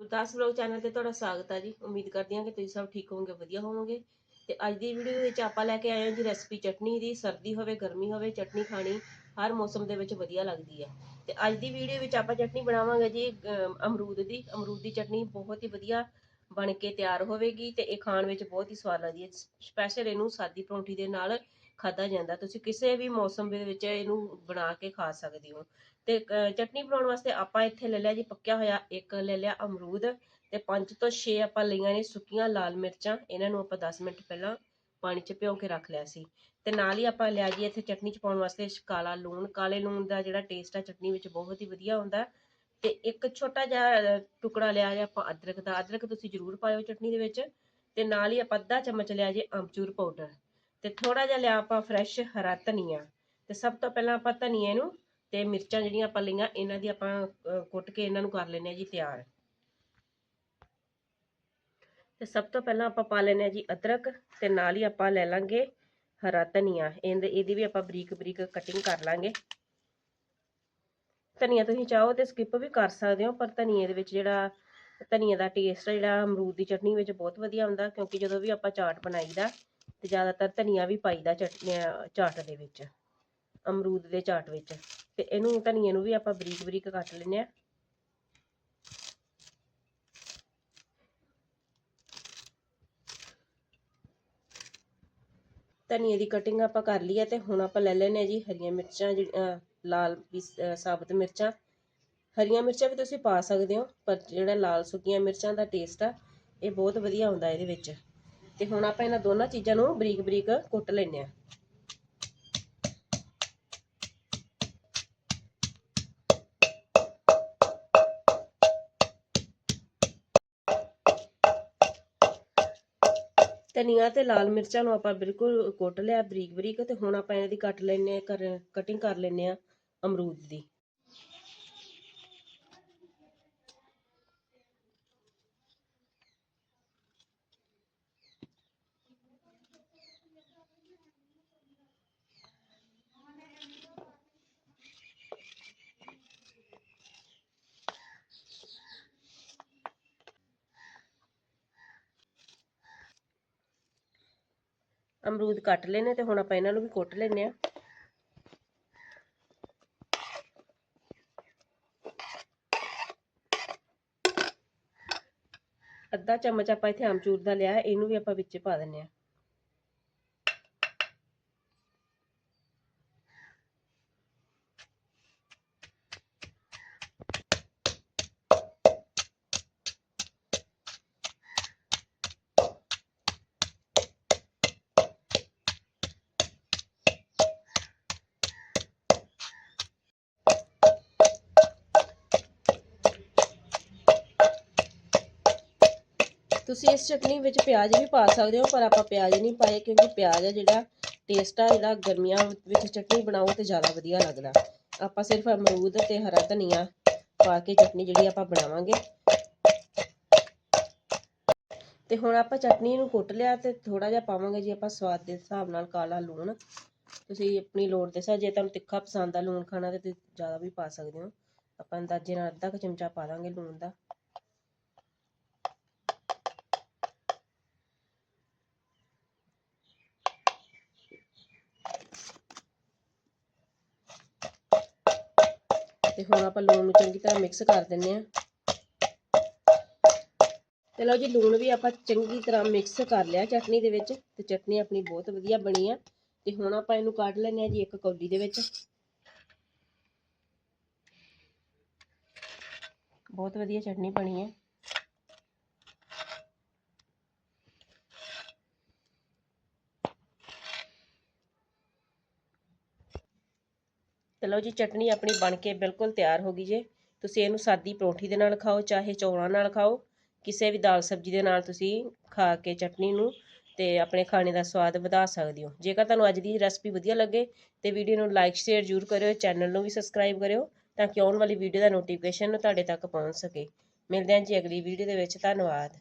Gurdas vlog channel ਤੇ ਤੁਹਾਡਾ ਸਵਾਗਤ ਹੈ ਜੀ। ਉਮੀਦ ਕਰਦੀ ਹਾਂ ਕਿ ਤੁਸੀਂ ਸਭ ਠੀਕ ਹੋਵੋਗੇ, ਵਧੀਆ ਹੋਵੋਗੇ। ਤੇ ਅੱਜ ਦੀ ਵੀਡੀਓ ਵਿੱਚ ਆਪਾਂ ਲੈ ਕੇ ਆਏ ਹਾਂ ਜੀ ਰੈਸਪੀ ਚਟਨੀ ਦੀ। ਸਰਦੀ ਹੋਵੇ, ਗਰਮੀ ਹੋਵੇ, ਚਟਨੀ ਖਾਣੀ ਹਰ ਮੌਸਮ ਦੇ ਵਿੱਚ ਵਧੀਆ ਲੱਗਦੀ ਹੈ। ਤੇ ਅੱਜ ਦੀ ਵੀਡੀਓ ਵਿੱਚ ਆਪਾਂ ਚਟਨੀ ਬਣਾਵਾਂਗੇ ਜੀ ਅਮਰੂਦ ਦੀ। ਅਮਰੂਦ ਦੀ ਚਟਨੀ ਬਹੁਤ ਹੀ ਵਧੀਆ ਬਣ ਕੇ ਤਿਆਰ ਹੋਵੇਗੀ ਤੇ ਇਹ ਖਾਣ ਵਿੱਚ ਬਹੁਤ ਹੀ ਸਵਾਦ ਲੱਗਦੀ ਹੈ। ਸਪੈਸ਼ਲ ਇਹਨੂੰ ਸਾਦੀ ਪਰੌਂਠੀ ਦੇ ਨਾਲ ਖਾਧਾ ਜਾਂਦਾ। ਤੁਸੀਂ ਕਿਸੇ ਵੀ ਮੌਸਮ ਦੇ ਵਿੱਚ ਇਹਨੂੰ ਬਣਾ ਕੇ ਖਾ ਸਕਦੇ ਹੋ। ਤੇ ਅਹ, ਚਟਨੀ ਬਣਾਉਣ ਵਾਸਤੇ ਆਪਾਂ ਇੱਥੇ ਲੈ ਲਿਆ ਜੀ ਪੱਕਿਆ ਹੋਇਆ ਇੱਕ ਲੈ ਲਿਆ ਅਮਰੂਦ ਤੇ ਪੰਜ ਤੋਂ 6 ਆਪਾਂ ਲਈਆਂ ਨੇ ਸੁੱਕੀਆਂ ਲਾਲ ਮਿਰਚਾਂ ਇਹਨਾਂ ਨੂੰ ਆਪਾਂ 10 ਮਿੰਟ ਪਹਿਲਾਂ ਪਾਣੀ 'ਚ ਭਿਓ ਕੇ ਰੱਖ ਲਿਆ ਸੀ। ਤੇ ਨਾਲ ਹੀ ਆਪਾਂ ਲਿਆ ਜੀ ਇੱਥੇ ਚਟਨੀ 'ਚ ਪਾਉਣ ਵਾਸਤੇ ਕਾਲਾ ਲੂਣ ਕਾਲੇ ਲੂਣ ਦਾ ਜਿਹੜਾ ਟੇਸਟ ਆ ਚਟਨੀ ਵਿੱਚ ਬਹੁਤ ਹੀ ਵਧੀਆ ਹੁੰਦਾ। ਤੇ ਇੱਕ ਛੋਟਾ ਜਿਹਾ ਟੁਕੜਾ ਲਿਆ ਜੀ ਆਪਾਂ ਅਦਰਕ ਦਾ ਅਦਰਕ ਤੁਸੀਂ ਜ਼ਰੂਰ ਪਾਇਓ ਚਟਨੀ ਦੇ ਵਿੱਚ। ਤੇ ਨਾਲ ਹੀ ਆਪਾਂ ਅੱਧਾ ਚਮਚ ਲਿਆ ਜੀ ਅਮਚੂਰ ਪਾਊਡਰ। ਤੇ ਥੋੜਾ ਜਿਹਾ ਲਿਆ ਆਪਾਂ ਫਰੈਸ਼ ਹਰਾ ਧਨੀਆ। ਤੇ ਸਭ ਤੋਂ ਪਹਿਲਾਂ ਆਪਾਂ ਧਨੀਏ ਨੂੰ ਤੇ ਮਿਰਚਾਂ ਜਿਹੜੀਆਂ ਆਪਾਂ ਲਈਆਂ, ਇਹਨਾਂ ਦੀ ਆਪਾਂ ਕੁੱਟ ਕੇ ਇਹਨਾਂ ਨੂੰ ਕਰ ਲੈਨੇ ਆ ਜੀ ਤਿਆਰ। ਤੇ ਸਭ ਤੋਂ ਪਹਿਲਾਂ ਆਪਾਂ ਪਾ ਲੈਨੇ ਆ ਜੀ ਅਦਰਕ ਤੇ ਨਾਲ ਹੀ ਆਪਾਂ ਲੈ ਲਾਂਗੇ ਹਰਾ ਧਨੀਆ। ਇਹਦੇ, ਇਹਦੀ ਵੀ ਆਪਾਂ ਬਰੀਕ ਬਰੀਕ ਕਟਿੰਗ ਕਰ ਲਾਂਗੇ। ਧਨੀਆ ਤੁਸੀਂ ਚਾਹੋ ਤੇ ਸਕਿਪ ਵੀ ਕਰ ਸਕਦੇ ਹੋ, ਪਰ ਧਨੀਏ ਦੇ ਵਿੱਚ ਜਿਹੜਾ ਧਨੀਆ ਦਾ ਟੇਸਟ ਜਿਹੜਾ ਅਮਰੂਦ ਦੀ ਚਟਨੀ ਵਿੱਚ ਬਹੁਤ ਵਧੀਆ ਹੁੰਦਾ, ਕਿਉਂਕਿ ਜਦੋਂ ਵੀ ਆਪਾਂ ਚਾਟ ਬਣਾਈਦਾ, ਤੇ ਜ਼ਿਆਦਾਤਰ ਧਨੀਆ ਵੀ ਪਾਈਦਾ ਚਟਨੀ ਚਾਟ ਦੇ ਵਿੱਚ, ਅਮਰੂਦ ਦੇ ਚਾਟ ਵਿੱਚ। ਤੇ ਇਹਨੂੰ ਧਨੀਏ ਨੂੰ ਵੀ ਆਪਾਂ ਬਰੀਕ ਬਰੀਕ ਕੱਟ ਲੈਨੇ ਆ ਧਨੀਏ ਦੀ ਕਟਿੰਗ ਆਪਾਂ ਕਰ ਲਈ ਹੈ ਤੇ ਹੁਣ ਆਪਾਂ ਲੈ ਲੈਨੇ ਆ ਜੀ ਹਰੀਆਂ ਮਿਰਚਾਂ ਜਿਹੜੀਆਂ ਲਾਲ ਪੀਸ- ਸਾਬਤ ਮਿਰਚਾਂ। ਹਰੀਆਂ ਮਿਰਚਾਂ ਵੀ ਤੁਸੀਂ ਪਾ ਸਕਦੇ ਹੋ, ਪਰ ਜਿਹੜਾ ਲਾਲ ਸੁੱਕੀਆਂ ਮਿਰਚਾਂ ਦਾ ਟੇਸਟ ਆ, ਇਹ ਬਹੁਤ ਵਧੀਆ ਆਉਂਦਾ ਇਹਦੇ ਵਿੱਚ। ਤੇ ਹੁਣ ਆਪਾਂ ਇਹਨਾਂ ਦੋਨਾਂ ਚੀਜ਼ਾਂ ਨੂੰ ਬਰੀਕ ਬਰੀਕ ਕੁੱਟ ਲੈਨੇ ਆ ਧਨੀਆ ਤੇ ਲਾਲ ਮਿਰਚਾਂ ਨੂੰ ਆਪਾਂ ਬਿਲਕੁਲ ਕੁੱਟ ਲਿਆ ਬਰੀਕ ਬਰੀਕ ਅਤੇ ਹੁਣ ਆਪਾਂ ਇਹਨਾਂ ਦੀ ਕੱਟ ਹਾਂ ਆ ਕਟਿੰਗ ਕਰ ਲੈਂਦੇ ਹਾਂ ਅਮਰੂਦ ਦੀ। ਅਮਰੂਦ ਕੱਟ ਲੈਨੇ ਤੇ ਹੁਣ ਆਪਾਂ ਇਹਨਾਂ ਨੂੰ ਵੀ ਕੁੱਟ ਲੈਨੇ ਆ। ਅੱਧਾ ਚਮਚ ਆਪਾਂ ਇੱਥੇ ਆਮਚੂਰ ਦਾ ਲਿਆ, ਇਹਨੂੰ ਵੀ ਆਪਾਂ ਵਿੱਚ ਪਾ ਦਿੰਨੇ ਆ। ਤੁਸੀਂ ਇਸ ਚਟਨੀ ਵਿੱਚ ਪਿਆਜ਼ ਵੀ ਪਾ ਸਕਦੇ ਹੋ, ਪਰ ਆਪਾਂ ਪਿਆਜ਼ ਨਹੀਂ ਪਾਏ ਕਿਉਂਕਿ ਪਿਆਜ਼ ਆ ਜਿਹੜਾ ਟੇਸਟ ਆ ਜਿਹੜਾ ਗਰਮੀਆਂ ਵਿੱਚ ਚਟਨੀ ਬਣਾਓ ਤੇ ਜ਼ਿਆਦਾ ਵਧੀਆ ਲੱਗਦਾ। ਆਪਾਂ ਸਿਰਫ ਅਮਰੂਦ ਤੇ ਹਰਾ ਧਨੀਆ ਪਾ ਕੇ ਚਟਨੀ ਜਿਹੜੀ ਆਪਾਂ ਬਣਾਵਾਂਗੇ। ਤੇ ਹੁਣ ਆਪਾਂ ਚਟਨੀ ਨੂੰ ਕੁੱਟ ਲਿਆ ਤੇ ਥੋੜਾ ਜਿਹਾ ਪਾਵਾਂਗੇ ਜੀ ਆਪਾਂ ਸਵਾਦ ਦੇ ਹਿਸਾਬ ਨਾਲ ਕਾਲਾ ਲੂਣ। ਤੁਸੀਂ ਆਪਣੀ ਲੋੜ ਦੇ ਹਿਸਾਬ ਜੇ ਤੁਹਾਨੂੰ ਤਿੱਖਾ ਪਸੰਦ ਆ ਲੂਣ ਖਾਣਾ ਤੇ ਜ਼ਿਆਦਾ ਵੀ ਪਾ ਸਕਦੇ ਹੋ। ਆਪਾਂ ਅੰਦਾਜ਼ੇ ਨਾਲ ਅੱਧਾ ਕੁ ਚਮਚਾ ਪਾ ਦਾਂਗੇ ਲੂਣ ਦਾ। ਤੇ ਹੁਣ ਆਪਾਂ ਲੂਣ ਨੂੰ ਚੰਗੀ ਤਰ੍ਹਾਂ ਮਿਕਸ ਕਰ ਦਿੰਨੇ ਆ ਤੇ ਲਓ ਜੀ, ਲੂਣ ਵੀ ਆਪਾਂ ਚੰਗੀ ਤਰ੍ਹਾਂ ਮਿਕਸ ਕਰ ਲਿਆ ਚਟਨੀ ਦੇ ਵਿੱਚ ਤੇ ਚਟਨੀ ਆਪਣੀ ਬਹੁਤ ਵਧੀਆ ਬਣੀ ਆ। ਤੇ ਹੁਣ ਆਪਾਂ ਇਹਨੂੰ ਕੱਢ ਲੈਨੇ ਆ ਜੀ ਇੱਕ ਕੌਲੀ ਦੇ ਵਿੱਚ। ਬਹੁਤ ਵਧੀਆ ਚਟਨੀ ਬਣੀ ਹੈ ਚਲੋ ਜੀ ਚਟਨੀ ਆਪਣੀ ਬਣ ਕੇ ਬਿਲਕੁਲ ਤਿਆਰ ਹੋ ਗਈ ਜੇ। ਤੁਸੀਂ ਇਹਨੂੰ ਸਾਦੀ ਪਰੌਂਠੀ ਦੇ ਨਾਲ ਖਾਓ, ਚਾਹੇ ਚੌਲਾਂ ਨਾਲ ਖਾਓ, ਕਿਸੇ ਵੀ ਦਾਲ ਸਬਜ਼ੀ ਦੇ ਨਾਲ ਤੁਸੀਂ ਖਾ ਕੇ ਚਟਨੀ ਨੂੰ ਤੇ ਆਪਣੇ ਖਾਣੇ ਦਾ ਸਵਾਦ ਵਧਾ ਸਕਦੇ ਹੋ। ਜੇਕਰ ਤੁਹਾਨੂੰ ਅੱਜ ਦੀ ਰੈਸਪੀ ਵਧੀਆ ਲੱਗੇ ਤੇ ਵੀਡੀਓ ਨੂੰ ਲਾਈਕ, ਸ਼ੇਅਰ ਜ਼ਰੂਰ ਕਰਿਓ, ਚੈਨਲ ਨੂੰ ਵੀ ਸਬਸਕ੍ਰਾਈਬ ਕਰਿਓ ਤਾਂ ਕਿ ਆਉਣ ਵਾਲੀ ਵੀਡੀਓ ਦਾ ਨੋਟੀਫਿਕੇਸ਼ਨ ਤੁਹਾਡੇ ਤੱਕ ਪਹੁੰਚ ਸਕੇ। ਮਿਲਦੇ ਹਾਂ ਜੀ ਅਗਲੀ ਵੀਡੀਓ ਦੇ ਵਿੱਚ। ਧੰਨਵਾਦ।